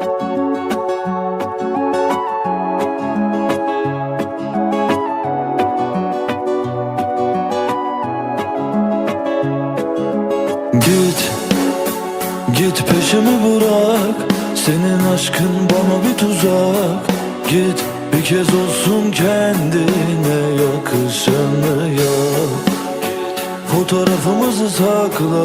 Git, git peşimi bırak. Senin aşkın bana bir tuzak. Git bir kez olsun kendine yakışanı yap. Fotoğrafımızı sakla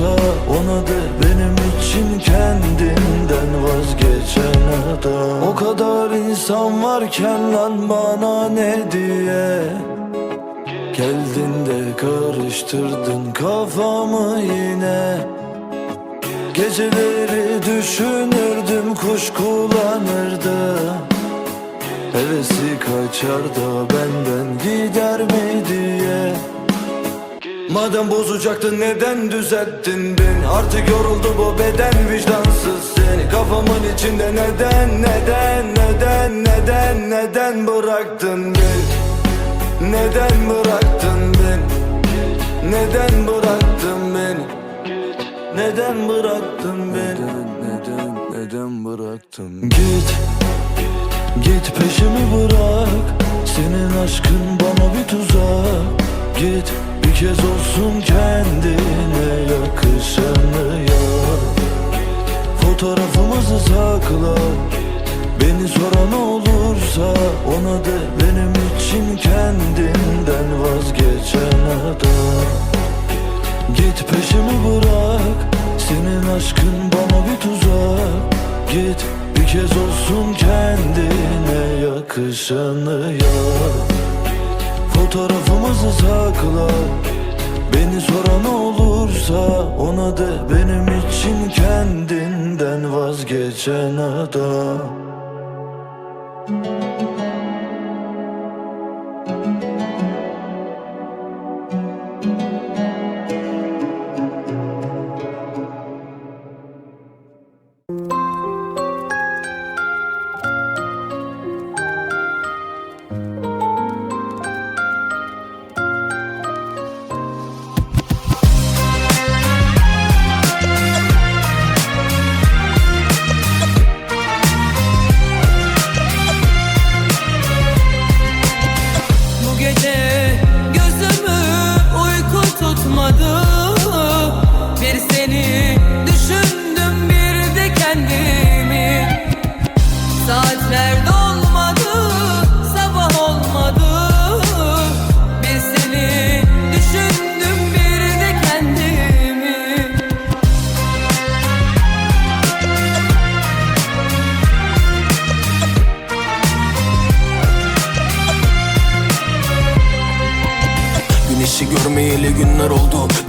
olursa ona de benim için kendinden vazgeçen adam. O kadar insan varken lan bana ne diye? Geldin de karıştırdın kafamı yine. Geceleri düşünürdüm kuş kullanırdım Hevesi kaçar da benden gider mi diye Madem bozacaktın neden düzelttin beni? Artık yoruldu bu beden vicdansız seni. Kafamın içinde neden neden neden neden neden bıraktın beni? Neden bıraktın beni? Neden bıraktın beni? Neden bıraktın beni? Neden neden bıraktın? Git Git peşimi bırak. Senin aşkın bana bir tuzak. Git kez olsun kendine yakışanı yap Fotoğrafımızı sakla. Beni soran olursa ona de. Benim için kendinden vazgeçen adam. Git peşimi bırak. Senin aşkın bana bir tuzak. Git bir kez olsun kendine yakışanı yap Fotoğrafımızı sakla. Beni soran olursa ona de benim için kendinden vazgeçen adam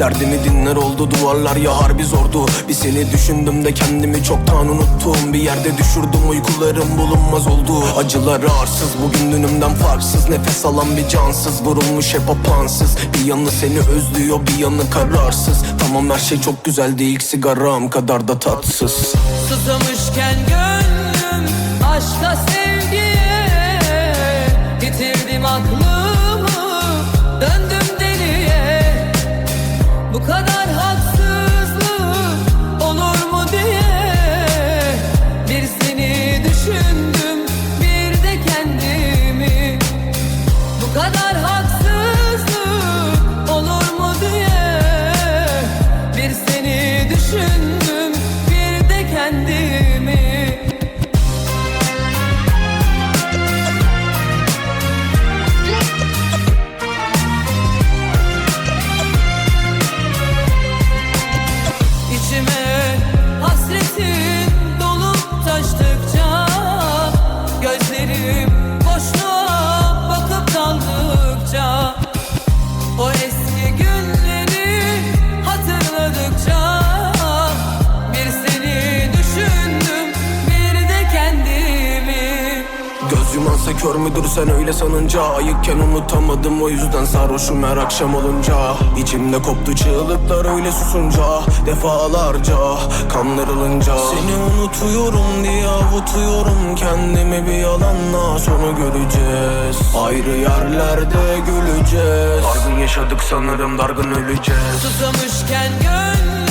Derdimi dinler oldu Duvarlar ya harbi zordu. Bir seni düşündüm de kendimi çoktan unuttum. Bir yerde düşürdüm uykularım bulunmaz oldu. Acılar arsız bugün dünümden farksız. Nefes alan bir cansız Vurulmuş hep apansız Bir yanı seni özlüyor bir yanı kararsız. Tamam her şey çok güzeldi ilk sigaram kadar da tatsız. Susamışken gönlüm kör müdür sen öyle sanınca? Ayıkken unutamadım o yüzden sarhoşum her akşam olunca. İçimde koptu çığlıklar öyle susunca Defalarca kanlar alınca Seni unutuyorum diye avutuyorum Kendimi bir yalanla sonu göreceğiz. Ayrı yerlerde güleceğiz. Dargın yaşadık sanırım dargın öleceğiz. Susamışken gönlüm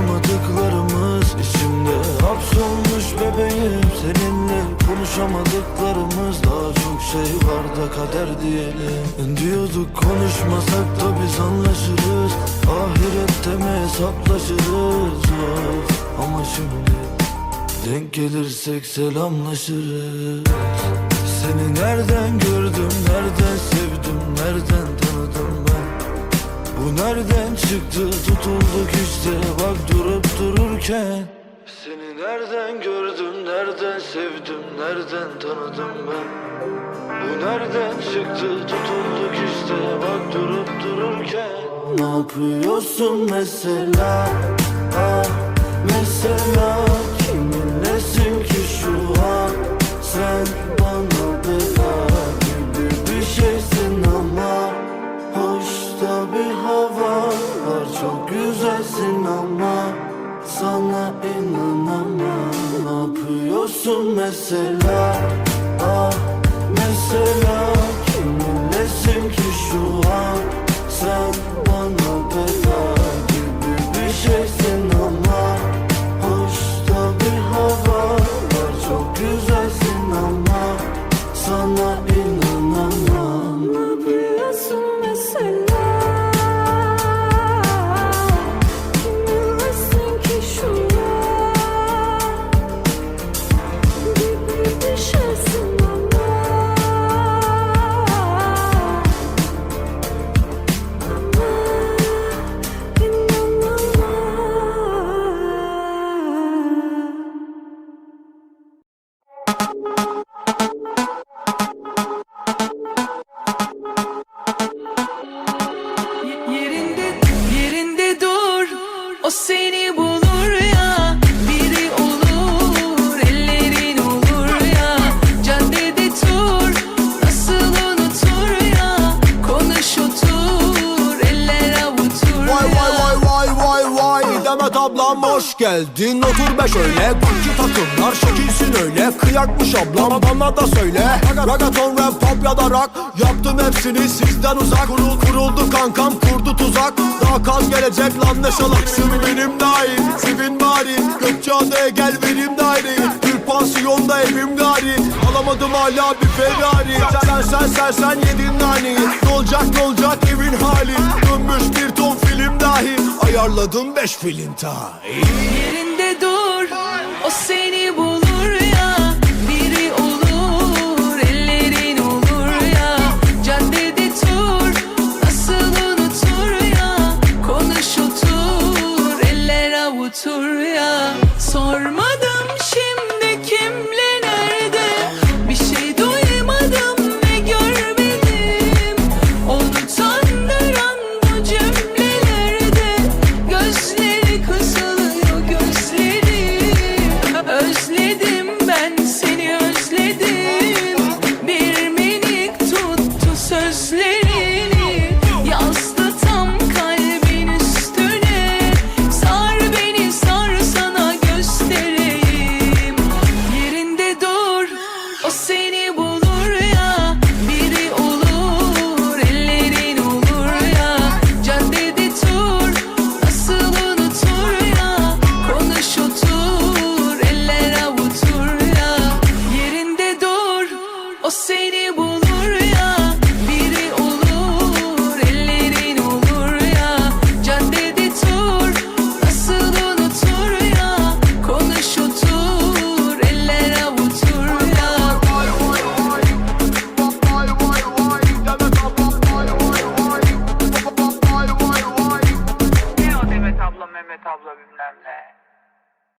Yaşayamadıklarımız içimde hapsolmuş bebeğim. Seninle konuşamadıklarımız daha çok şey var da kader diyelim. Diyorduk konuşmasak da biz anlaşırız. Ahirette mi hesaplaşırız. Ama şimdi denk gelirsek selamlaşırız. Seni nereden gördüm, çıktı tutulduk işte bak durup dururken. Seni nereden gördüm nereden sevdim nereden tanıdım ben? Bu nereden çıktı tutulduk işte bak durup dururken. Ne yapıyorsun mesela? Ah mesela yapıyorsun mesela Ah mesela kiminlesin ki şu an Sen hoş geldin Otur be şöyle. Bakçı takımlar şekilsin öyle. Kıyakmış ablam bana da söyle. Ragaton rap pop ya da rock. Yaptım hepsini sizden uzak. Kurul, Kuruldu kankam kurdu tuzak. Daha kaz gelecek lan ne salaksın Benim dahil sevin bari. Gökçeada'ya gel benim daireyi Bir pansiyonda evim gari. Alamadım hala bir Ferrari. Sen sen sen sen yedin naneyi Ne olacak ne olacak evin hali. Dönmüş bir ton film dahi Ayarladım beş filin ta. Yerinde dur O seni bulur